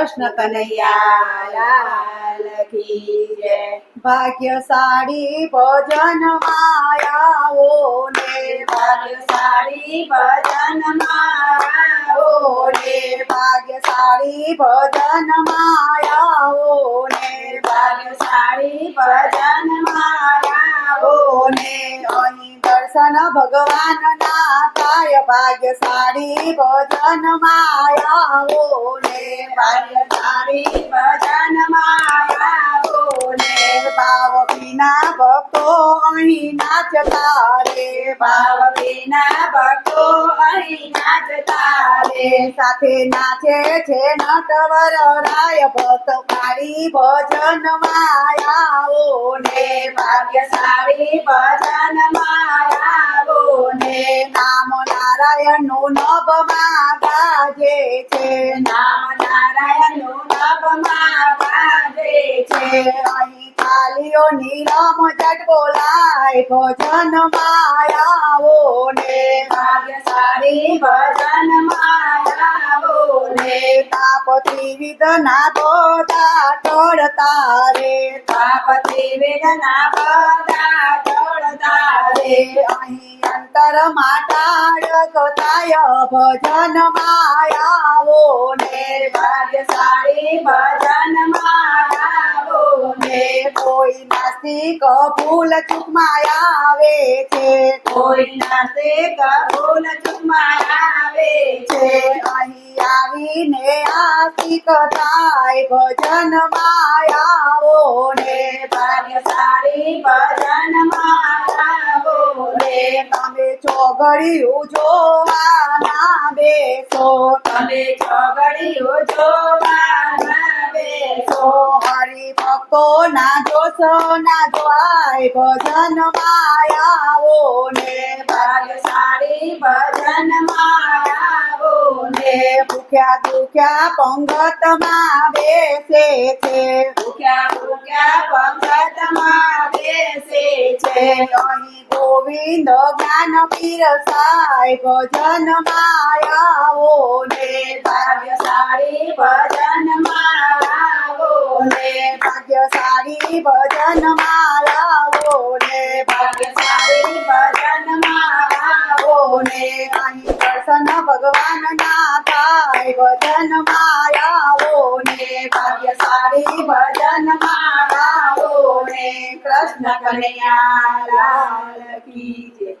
કૃષ્ણ કનૈયા લાલ કી જય ભાગ્યશાળી ભજન માયાઓ ને ભાગ્યશાળી ભજન માયાઓ ને ભાગ્યશાળી ભજન માયાઓ ને ભાગ્યશાળી ભજન માયાઓ ને દર્શન ભગવાનના થાય ભાગ્યશાળી ભજન માયાઓ ને ભજન માયાઓ ને ભાવ વિના ભક્તો અહીં નાચતા રે ભાવ વિના સાથે નાચે છે નટવર રાય ભક્ત મારી ભજન માયાઓ ને ભાગ્યશાળી ભજન માયાઓ ને નામ નારાયણનું નભમાં ગાજે છે અહીં તાલીઓ નીરમ જટ બોલાય, ભજન માયાઓ ને ભાગ્યશાળી ભજન માયાઓ ને તાપથી વિધના બધા ટળતા રે. તાપથી વેદના બધા ટળતા રે. અહીં અંતર માટાડ થાય ભજન માયાઓ ને ભાગ્યશાળી ભજન માયાઓ ને કોઈ નાસ્તિક ભૂલ ચૂકમાં આવે છે. કોઈ નાસ્તિક ભૂલ ચૂકમાં આવે છે. અહીં આવીને આસ્તિક થાય ભજન માયાઓ ને ભાગ્યશાળી ભજન માયાઓ ને તમે ચોગડિયું જોવાના બેસો. તમે ચોગડિયું જોવાના બેસો હરિ ભક્તો ના જોશો ના જોવાય ભજન માયાઓ ને. ભાગ્યશાળી ભજન માયાઓ ને. ભૂખ્યા દુખ્યા પંગતમાં બેસે છે. છે. અહીં ગોવિંદ જ્ઞાન પીરસાય ભજન માયાઓ ને. ભાગ્યશાળી ભજન માયાઓ ને ને ભાગ્યશાળી ભજન માયાઓ ને ભગવાન ના થાય, ભજન માયાઓ ને ને કૃષ્ણ કનૈયા લાલ કી